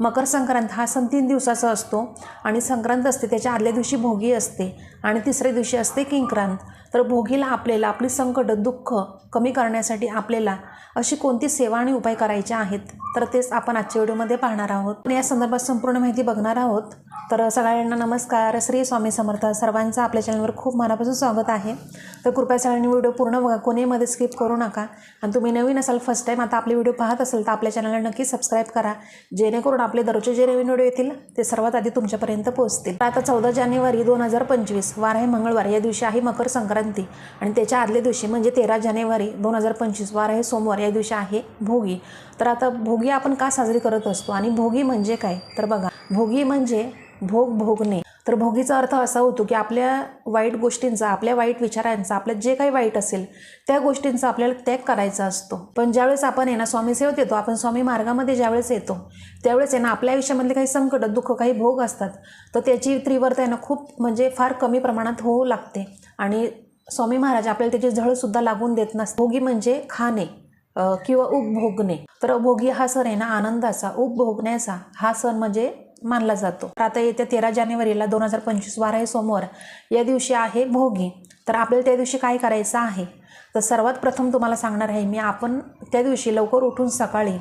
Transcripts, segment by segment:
मकर संक्रांत हा सण तीन दिवसाचा असतो आणि संक्रांत असते त्याच्या आदल्या दिवशी भोगी असते. आणि तिसऱ्या दिवशी असते किंक्रांत. तर भोगीला आपल्याला आपली संकट दुःख कमी करण्यासाठी आपल्याला अशी कोणती सेवा आणि उपाय करायचे आहेत तर तेच आपण आजच्या व्हिडिओमध्ये पाहणार आहोत. आणि या संदर्भात संपूर्ण माहिती बघणार आहोत. तर सगळ्यांना नमस्कार. श्री स्वामी समर्थ सर्वांचं आपल्या चॅनलवर खूप मनापासून स्वागत आहे. तर कृपया सगळ्यांनी व्हिडिओ पूर्ण बघा. कोणीमध्ये स्किप करू नका. आणि तुम्ही नवीन असाल फर्स्ट टाईम आता आपले व्हिडिओ पाहत असेल तर आपल्या चॅनलला नक्की सबस्क्राईब करा. जेणेकरून आपले दररोजचे जे नवीन व्हिडिओ येतील ते सर्वात आधी तुमच्यापर्यंत पोहोचतील. तर आता चौदा जानेवारी दोन हजार पंचवीस. वार आहे मंगळवार. या दिवशी आहे मकर संक्रांती आणि त्याच्या आदल्या दिवशी म्हणजे तेरा जानेवारी दोन हजार पंचवीस वार आहे सोमवार. या दिवशी आहे भोगी. तर आता भोगी आपण का साजरी करत असतो आणि भोगी म्हणजे काय? तर बघा भोगी म्हणजे भोग भोगणे. तर भोगीचा अर्थ असा होतो की आपल्या वाईट गोष्टींचा आपल्या वाईट विचारांचा आपल्या जे काही वाईट असेल त्या गोष्टींचा आपल्याला त्याग करायचा असतो. पण ज्यावेळेस आपण आहे ना स्वामी सेवत येतो आपण स्वामी मार्गामध्ये ज्यावेळेस येतो त्यावेळेस आहे ना आपल्या आयुष्यामधले काही संकट दुःख काही भोग असतात. तर त्याची तीव्रता आहे ना खूप म्हणजे फार कमी प्रमाणात होऊ लागते. आणि स्वामी महाराज आपल्याला त्याची झळसुद्धा लागून देत नसते भोगी म्हणजे खाणे किंवा उपभोगणे. तर भोगी हा सण आहे ना आनंदाचा उपभोगण्याचा. हा सण म्हणजे मानला जातो. तर आता येत्या तेरा जानेवारीला दोन हजार पंचवीस बारा आहे सोमवार. या दिवशी आहे भोगी. तर आपल्याला त्या दिवशी काय करायचं आहे? तर सर्वात प्रथम तुम्हाला सांगणार आहे मी आपण त्या दिवशी लवकर उठून सकाळी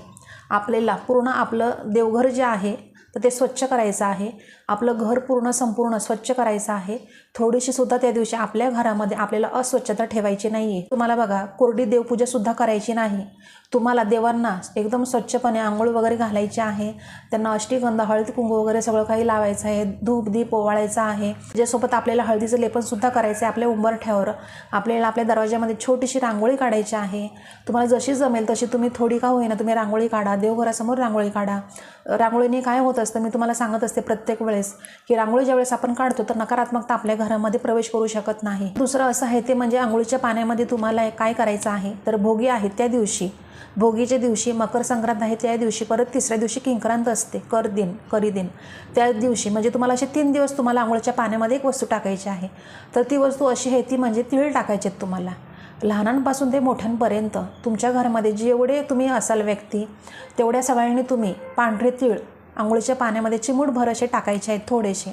आपल्याला पूर्ण आपलं देवघर जे आहे तर ते स्वच्छ करायचं आहे. आपलं घर पूर्ण संपूर्ण स्वच्छ करायचं आहे. थोडीशी सुद्धा त्या दिवशी आपल्या घरामध्ये आपल्याला अस्वच्छता ठेवायची नाही आहे तुम्हाला बघा कोरडी देवपूजासुद्धा करायची नाही. तुम्हाला देवांना एकदम स्वच्छपणे आंघोळ वगैरे घालायची आहे. त्यांना अष्टीगंध हळद कुंकू वगैरे सगळं काही लावायचं आहे. धूप दीप ओवाळायचं आहे. ज्यासोबत आपल्याला हळदीचं लेपनसुद्धा करायचं आहे आपल्या उंबरठ्यावर. आपल्याला आपल्या दरवाजामध्ये छोटीशी रांगोळी काढायची आहे. तुम्हाला जशी जमेल तशी तुम्ही थोडी का होईना तुम्ही रांगोळी काढा. देवघरासमोर रांगोळी काढा. रांगोळीने काय होतं असतं. मी तुम्हाला सांगत असते प्रत्येक वेळेस की रांगोळी ज्यावेळेस आपण काढतो तर नकारात्मकता आपल्या घरामध्ये प्रवेश करू शकत नाही. दुसरं असं आहे ते म्हणजे आंघोळीच्या पाण्यामध्ये तुम्हाला काय करायचं आहे तर भोगी आहे त्या दिवशी. भोगीच्या दिवशी मकर संक्रांत आहे त्या दिवशी परत तिसऱ्या दिवशी किंक्रांत असते कर दिन करी दिन. त्या दिवशी म्हणजे तुम्हाला असे तीन दिवस तुम्हाला आंघोळीच्या पाण्यामध्ये एक वस्तू टाकायची आहे. तर ती वस्तू अशी आहे ती म्हणजे तिळ टाकायचे आहेत तुम्हाला. लहानांपासून ते मोठ्यांपर्यंत तुमच्या घरामध्ये जेवढे तुम्ही असाल व्यक्ती तेवढ्या सगळ्यांनी तुम्ही पांढरे तीळ आंघोळीच्या पाण्यामध्ये चिमूटभर असे टाकायचे आहेत थोडेसे.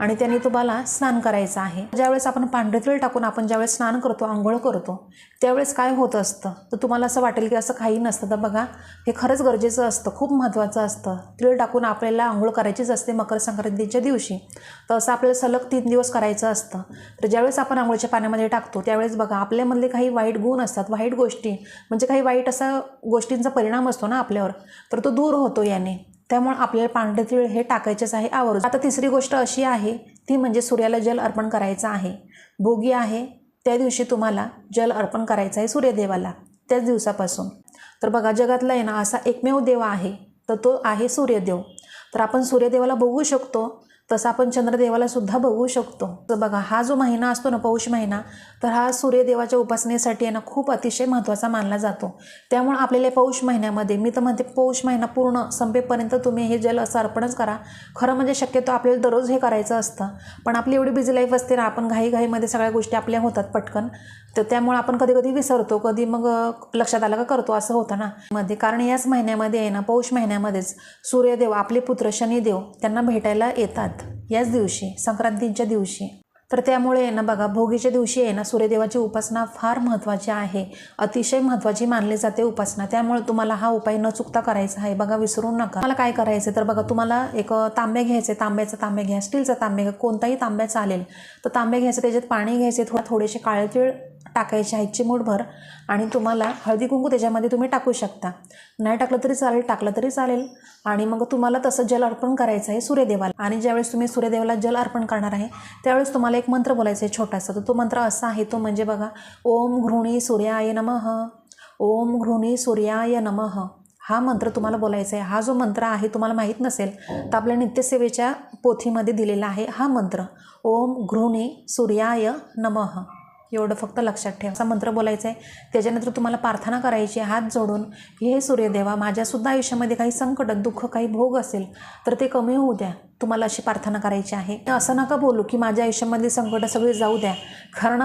आणि त्यांनी तुम्हाला स्नान करायचं आहे. ज्यावेळेस आपण पांढरे तेल टाकून आपण ज्यावेळेस स्नान करतो आंघोळ करतो त्यावेळेस काय होत असतं? तर तुम्हाला असं वाटेल की असं काही नसतं. तर बघा हे खरंच गरजेचं असतं. खूप महत्त्वाचं असतं. तिळ टाकून आपल्याला आंघोळ करायचीच असते मकर संक्रांतीच्या दिवशी. तर असं आपल्याला सलग तीन दिवस करायचं असतं. तर ज्यावेळेस आपण आंघोळीच्या पाण्यामध्ये टाकतो त्यावेळेस बघा आपल्यामधले काही वाईट गुण असतात. वाईट गोष्टी म्हणजे काही वाईट असा गोष्टींचा परिणाम असतो ना आपल्यावर तर तो दूर होतो याने. त्यामुळे आपल्याला पांढरे तीळ हे टाकायचेच आहे आवर्जून. आता तिसरी गोष्ट अशी आहे ती म्हणजे सूर्याला जल अर्पण करायचं आहे. भोगी आहे त्या दिवशी तुम्हाला जल अर्पण करायचं आहे सूर्यदेवाला त्याच दिवसापासून. तर बघा जगातला आहे ना असा एकमेव देव आहे तर तो आहे सूर्यदेव. तर आपण सूर्यदेवाला बघू शकतो तसं आपण चंद्रदेवाला सुद्धा बघू शकतो. तर बघा हा जो महिना असतो ना पौष महिना तर हा सूर्यदेवाच्या उपासनेसाठी आहे ना खूप अतिशय महत्त्वाचा मानला जातो. त्यामुळे आपल्याला पौष महिन्यामध्ये मी तर म्हणते पौष महिना पूर्ण संपेपर्यंत तुम्ही हे जल असं अर्पणच करा. खरं म्हणजे शक्यतो आपल्याला दररोज हे करायचं असतं. पण आपली एवढी बिझी लाईफ असते ना आपण घाईघाईमध्ये सगळ्या गोष्टी आपल्या होतात पटकन. तर त्यामुळे आपण कधी कधी विसरतो कधी मग लक्षात आलं का करतो असं होतं ना. मध्ये कारण याच महिन्यामध्ये आहे ना पौष महिन्यामध्येच सूर्यदेव आपले पुत्र शनिदेव त्यांना भेटायला येतात याच दिवशी संक्रांतीच्या दिवशी. तर त्यामुळे आहे ना बघा भोगीच्या दिवशी आहे ना सूर्यदेवाची उपासना फार महत्त्वाची आहे. अतिशय महत्त्वाची मानली जाते उपासना. त्यामुळे तुम्हाला हा उपाय न चुकता करायचा आहे. बघा विसरू नका. मला काय करायचं तर बघा तुम्हाला एक तांबे घ्यायचे. तांब्याचा तांबे घ्या. स्टीलचा तांबे घ्या. कोणताही तांब्या चालेल. तर तांबे घ्यायचं त्याच्यात पाणी घ्यायचे. थोडा थोडेसे काळे तीळ टाकायचे आहेत चिमूटभर आणि तुम्हाला हळदी कुंकू त्याच्यामध्ये तुम्ही टाकू शकता. नाही टाकलं तरी चालेल टाकलं तरी चालेल. आणि मग तुम्हाला तसं जल अर्पण करायचं आहे सूर्यदेवाला. आणि ज्यावेळेस तुम्ही सूर्यदेवाला जल अर्पण करणार आहे त्यावेळेस तुम्हाला एक मंत्र बोलायचा आहे छोटासा. तर तो मंत्र असा आहे तो म्हणजे बघा ओम घृणी सूर्याय नमः ओम घृणी सूर्याय नमः. हा मंत्र तुम्हाला बोलायचा आहे. हा जो मंत्र आहे तुम्हाला माहीत नसेल तर आपल्या नित्यसेवेच्या पोथीमध्ये दिलेला आहे हा मंत्र. ओम घृणी सूर्याय नमः. एवढं फक्त लक्षात ठेवा. असा मंत्र बोलायचा आहे त्याच्यानंतर तुम्हाला प्रार्थना करायची आहे, हात जोडून हे सूर्यदेवा माझ्यासुद्धा आयुष्यामध्ये काही संकट दुःख काही भोग असेल तर ते कमी होऊ द्या. तुम्हाला अशी प्रार्थना करायची आहे. असं नका बोलू की माझ्या आयुष्यामधली संकटं सगळी जाऊ द्या. कारण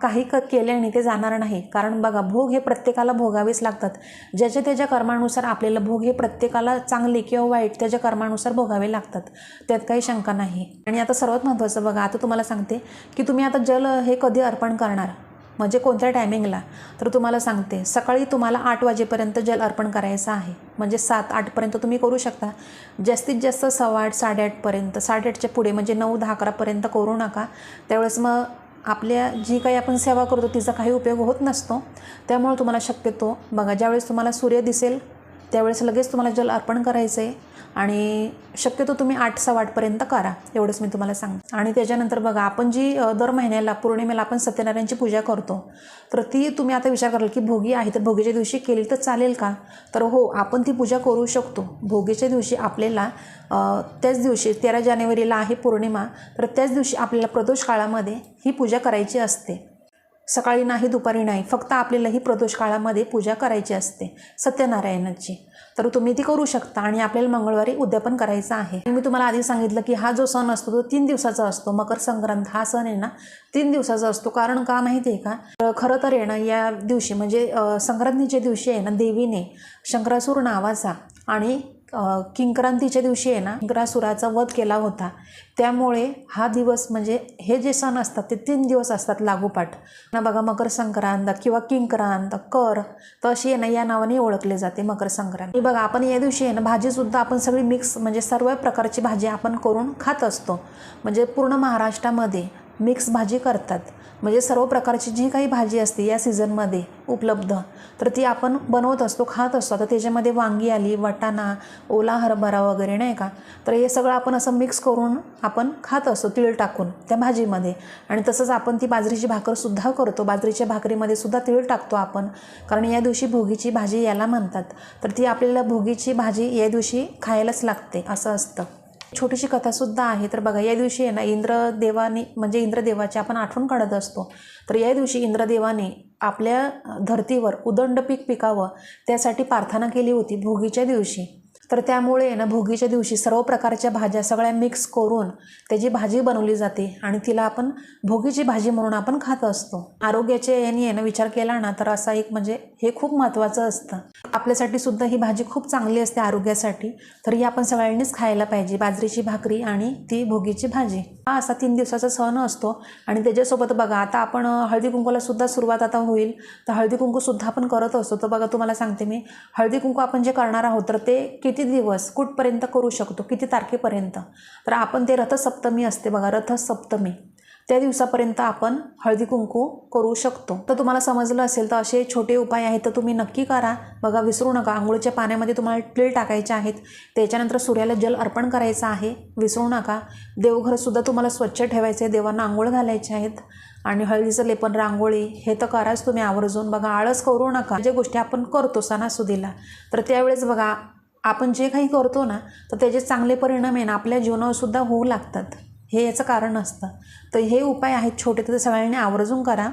काही क केल्याने ते जाणार नाही. कारण बघा भोग हे प्रत्येकाला भोगावेच लागतात. ज्याच्या त्याच्या कर्मानुसार आपल्याला भोग हे प्रत्येकाला चांगले किंवा वाईट त्याच्या कर्मानुसार भोगावे लागतात. त्यात काही शंका नाही. आणि आता सर्वात महत्त्वाचं बघा आता तुम्हाला सांगते की तुम्ही आता जल हे कधी अर्पण करणार? म्हणजे कोणत्या टायमिंगला तर तुम्हाला सांगते सकाळी तुम्हाला आठ वाजेपर्यंत जल अर्पण करायचं आहे. म्हणजे सात आठपर्यंत तुम्ही करू शकता. जास्तीत जास्त सव्वा आठ साडेआठपर्यंत साडेआठच्या पुढे म्हणजे नऊ दहा अकरापर्यंत करू नका. त्यावेळेस मग आपल्या जी काही आपण सेवा करतो तिचा काही उपयोग होत नसतो. त्यामुळे तुम्हाला शक्यतो बघा ज्यावेळेस तुम्हाला सूर्य दिसेल त्यावेळेस लगेच तुम्हाला जल अर्पण करायचं आहे आणि शक्यतो तुम्ही आठ सहा वाटपर्यंत करा एवढंच मी तुम्हाला सांग आणि त्याच्यानंतर बघा आपण जी दर महिन्याला पौर्णिमेला आपण सत्यनारायणची पूजा करतो तर ती तुम्ही आता विचार कराल की भोगी आहे तर भोगीच्या दिवशी केली तर चालेल का? तर हो आपण ती पूजा करू शकतो. भोगीच्या दिवशी आपल्याला त्याच दिवशी तेरा जानेवारीला आहे पौर्णिमा तर त्याच दिवशी आपल्याला प्रदोष काळामध्ये ही पूजा करायची असते. सकाळी नाही दुपारी नाही फक्त आपल्याला ही प्रदोष काळामध्ये पूजा करायची असते सत्यनारायणाची. तर तुम्ही ती करू शकता आणि आपल्याला मंगळवारी उद्यापन करायचं आहे. मी तुम्हाला आधी सांगितलं की हा जो सण असतो तो तीन दिवसाचा असतो. मकर संक्रांत हा सण आहे ना तीन दिवसाचा असतो. कारण का माहिती आहे का खरं तर आहे ना या दिवशी म्हणजे संक्रांतीच्या दिवशी आहे ना देवीने शंकरासूर नावाचा आणि किंक्रांतीच्या दिवशी आहे ना किंक्रासुराचा वध केला होता. त्यामुळे हा दिवस म्हणजे हे जे सण असतात ते तीन दिवस असतात लागोपाठ. ना बघा मकर संक्रांत किंवा किंक्रांत कर तर अशी आहे ना या नावाने ओळखले जाते मकर संक्रांत. बघा आपण या दिवशी आहे ना भाजीसुद्धा आपण सगळी मिक्स म्हणजे सर्व प्रकारची भाजी आपण करून खात असतो. म्हणजे पूर्ण महाराष्ट्रामध्ये मिक्स भाजी करतात. म्हणजे सर्व प्रकारची जी काही भाजी असते या सीझनमध्ये उपलब्ध तर ती आपण बनवत असतो खात असतो. आता त्याच्यामध्ये वांगी आली वाटाणा ओला हरभरा वगैरे नाही का? तर हे सगळं आपण असं मिक्स करून आपण खात असतो तीळ टाकून त्या भाजीमध्ये. आणि तसंच आपण ती बाजरीची भाकरसुद्धा करतो. बाजरीच्या भाकरीमध्ये सुद्धा तीळ टाकतो आपण. कारण या दिवशी भोगीची भाजी याला म्हणतात. तर ती आपल्याला भोगीची भाजी या दिवशी खायलाच लागते असं असतं. छोटीशी कथासुद्धा आहे. तर बघा या दिवशी आहे ना इंद्रदेवाने म्हणजे इंद्रदेवाची आपण आठवण काढत असतो. तर या दिवशी इंद्रदेवाने आपल्या धर्तीवर उदंड पीक पिकावं त्यासाठी प्रार्थना केली होती भोगीच्या दिवशी. तर त्यामुळे आहे ना भोगीच्या दिवशी सर्व प्रकारच्या भाज्या सगळ्या मिक्स करून त्याची भाजी बनवली जाते आणि तिला आपण भोगीची भाजी म्हणून आपण खात असतो. आरोग्याच्या याने आहे ना विचार केला ना तर असा एक म्हणजे हे खूप महत्त्वाचं असतं. आपल्यासाठी सुद्धा ही भाजी खूप चांगली असते आरोग्यासाठी तर ही आपण सगळ्यांनीच खायला पाहिजे बाजरीची भाकरी आणि ती भोगीची भाजी. हा असा तीन दिवसाचा सण असतो आणि त्याच्यासोबत बघा आता आपण हळदी कुंकूला सुद्धा सुरुवात आता होईल. तर हळदी कुंकूसुद्धा आपण करत असतो. तर बघा तुम्हाला सांगते मी हळदी कुंकू आपण जे करणार आहोत तर ते किती किती दिवस कुठपर्यंत करू शकतो किती तारखेपर्यंत? तर आपण ते रथसप्तमी असते बघा रथसप्तमी. त्या दिवसापर्यंत आपण हळदी कुंकू करू शकतो. तर तुम्हाला समजलं असेल तर असे छोटे उपाय आहेत तर तुम्ही नक्की करा. बघा विसरू नका. आंघोळीच्या पाण्यामध्ये तुम्हाला तीळ टाकायचे आहेत. त्याच्यानंतर सूर्याला जल अर्पण करायचं आहे. विसरू नका. देवघरसुद्धा तुम्हाला स्वच्छ ठेवायचं आहे देवांना आंघोळ घालायचे आहेत. आणि हळदीचं लेपन रांगोळी हे तर कराच तुम्ही आवर्जून. बघा आळस करू नका. जे गोष्टी आपण करतो सणासुदीला तर त्यावेळेस बघा आपण जे काही करतो ना तर त्याचे चांगले परिणाम आहे ना आपल्या जीवनावरसुद्धा होऊ लागतात. हे याचं कारण असतं. तर हे उपाय आहेत छोटे तर सगळ्यांनी आवर्जून करा.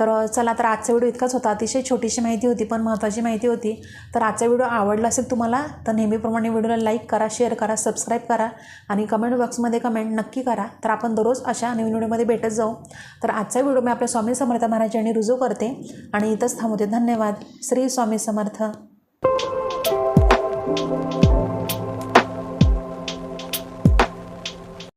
तर चला तर आजचा व्हिडिओ इतकाच होता. अतिशय छोटीशी माहिती होती पण महत्त्वाची माहिती होती. तर आजचा व्हिडिओ आवडला असेल तुम्हाला तर नेहमीप्रमाणे व्हिडिओला लाईक करा शेअर करा सबस्क्राईब करा आणि कमेंट बॉक्समध्ये कमेंट नक्की करा. तर आपण दररोज अशा नवीन व्हिडिओमध्ये भेटत जाऊ. तर आजचा व्हिडिओ मी आपल्या स्वामी समर्थ महाराज यांनी रुजू करते. आणि इथंच थांबवते. धन्यवाद. श्री स्वामी समर्थ.